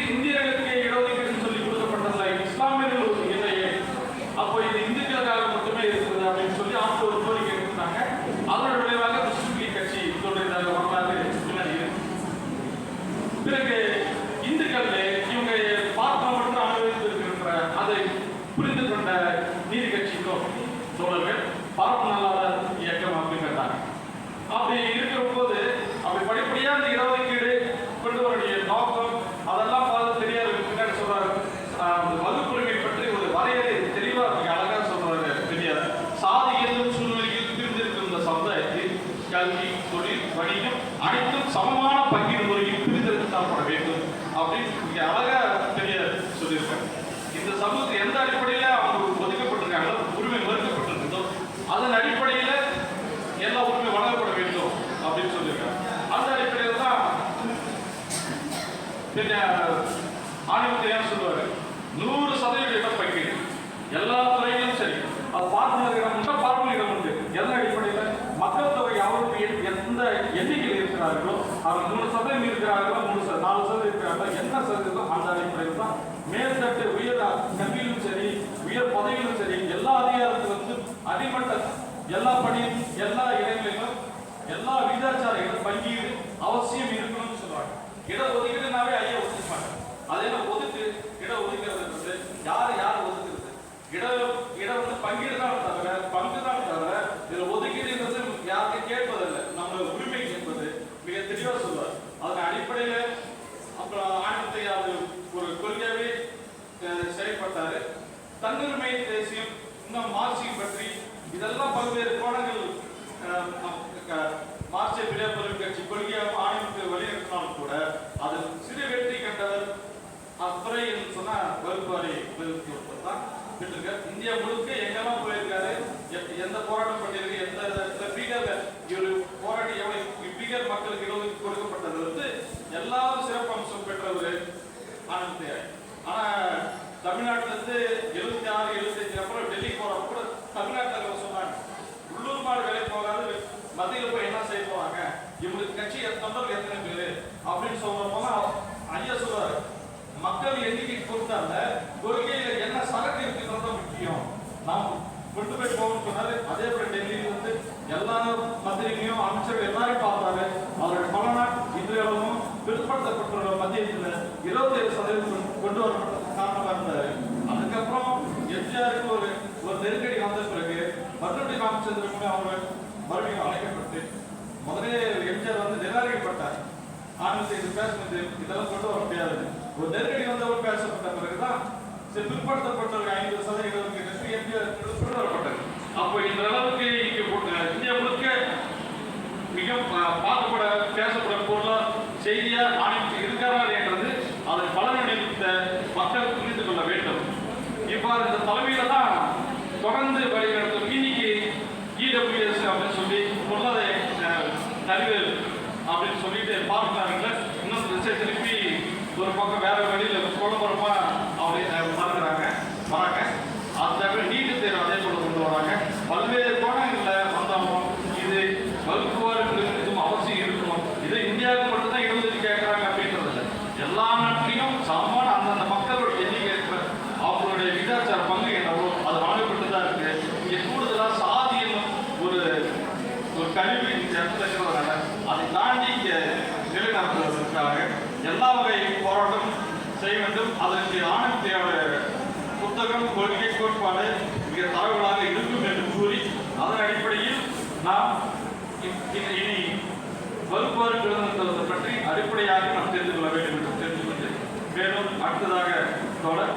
இந்திய கட்சி வரலாறு பிறகு இந்துக்கள் இவங்க பார்க்க மட்டும் அனுபவித்திருக்கின்ற அதை புரிந்து கொண்ட நீதி கட்சிக்கும் தோழர்கள் பார்ப்பனால கல்வி தொழில் வணிகம் அனைத்தும் சமமான பங்கீடு முறையில் பிரிந்திருக்கப்பட வேண்டும் அப்படின்னு இங்கே அழகா தெரியாது சொல்லியிருக்காங்க. இந்த சமூகத்தில் எந்த அடிப்படையில அவங்க ஒதுக்கப்பட்டிருக்காங்களோ உரிமை மறுக்கப்பட்டிருந்ததோ அதன் அடிப்படையில எல்லா உரிமை வழங்கப்பட வேண்டும் அப்படின்னு சொல்லியிருக்காங்க. அந்த அடிப்படையில் தான் ஆணையத்தை ஏன் சொல்லுவாரு நூறு சதவீத இடம் பங்கீடு. எல்லா என்ன சதவீதம் அந்த அடிப்படையில் தான் மேல்தட்டு உயர் கல்வியிலும் சரி உயர் பதவியிலும் சரி எல்லா அதிகாரத்திலும் அடிமட்ட எல்லா பணியும் எல்லா இடங்களிலும் எல்லா விகிதாச்சார பங்கீடு அவசியம் இருக்கணும்னு சொல்றாங்க இட ஒதுக்கீடுனாவே ஐயா ஒதுக்க அதே மாதிரி ஒதுக்கு? இட ஒதுக்கிறது வந்து யார் யார் ஒதுக்குறது இட இடம் வந்து பங்கீடு தான் தவிர பங்கு தான் தவிர இதுல ஒதுக்கீடுங்கிறது யாருக்கும் கேட்பதில்லை நம்ம உரிமை என்பது மிக தெளிவா சொல்வார் அதன் அடிப்படையில அப்புறம் ஆயிரத்தி அது ஒரு கொள்கையாவே அஹ், செயல்பட்டாரு தன்னுரிமை தேசியம் இன்னும் மார்க்சியம் பற்றி இதெல்லாம் பல்வேறு கோணங்கள் மார்க்சிய பிரியாப்பொருள் கட்சி கொள்கையாக ஆணையத்துக்கு வலியுறுத்தினாலும் கூட அது சிறு வெற்றி கண்டவர் அத்துறை சொன்னா வகுப்பாரி வகுப்பு தான் இந்தியா முழுக்க எங்கெல்லாம் போயிருக்காரு? எப்- எந்த போராட்டம் பண்ணியிருக்கு? எந்த இடத்துல இவங்களுக்கு கட்சி எத்தனை பேரு? அப்படின்னு சொல்றப்போலாம் ஐயா சொல்றாரு. மக்கள் எண்ணிக்கை பொறுத்தால கொள்கையில என்ன சரக்கு இருக்குன்றது முக்கியம். நாம் கொண்டு போய் போகணும்னு சொன்னாரு. அதே போல டெல்லியில வந்து எல்லா மந்திரிகளையும் அமைச்சர்கள் எல்லாரையும் பார்த்தாரு அவருடைய பலனா இன்றையளவும் பிற்படுத்தப்பட்டுள்ள மத்தியத்தில் இருபத்தி ஏழு சதவீதம் கொண்டு வரப்பட்ட காரணமாக இருந்தாரு. அதுக்கப்புறம் எம்ஜிஆருக்கு ஒரு ஒரு நெருக்கடி வந்த பிறகு மறுபடியும் ராமச்சந்திரன் அவங்க மறுபடியும் அழைக்கப்பட்டு முதலே எம்ஜிஆர் வந்து நிராகரிக்கப்பட்டார். ஆனந்த் பேசுனது இதெல்லாம் கொண்டு வர முடியாது ஒரு நெருக்கடி வந்தவர் பேசப்பட்ட பிறகுதான் சரி பிற்படுத்தப்பட்டவர்கள் ஐம்பது சதவீதம் ஒதுக்கீடு எம்ஜிஆர் பிற்படுத்தப்பட்டது அப்போ இந்த அளவுக்கு இங்கே போட்டு- இந்தியா முழுக்க மிக பார்க்கப்பட பேசப்பட பொருளா செய்தியா ஆணையம் இருக்கிறார் என்றது அதன் பலனடைந்த மக்கள் புரிந்து கொள்ள வேண்டும். இவ்வாறு இந்த தலைமையில தான் தொடர்ந்து வழிநடத்தும் இன்னைக்கு இடபிள்யூஎஸ் அப்படின்னு சொல்லி பொருளாதார அஹ், அப்படின்னு சொல்லிட்டு பார்க்கிறாங்கல்ல இன்னும் திருப்பி ஒரு பக்கம் வேற அடிப்படையாக நாம் தெரிந்து கொள்ள வேண்டும் என்று தெரிந்து கொண்டு மேலும் அடுத்ததாக தொடர்.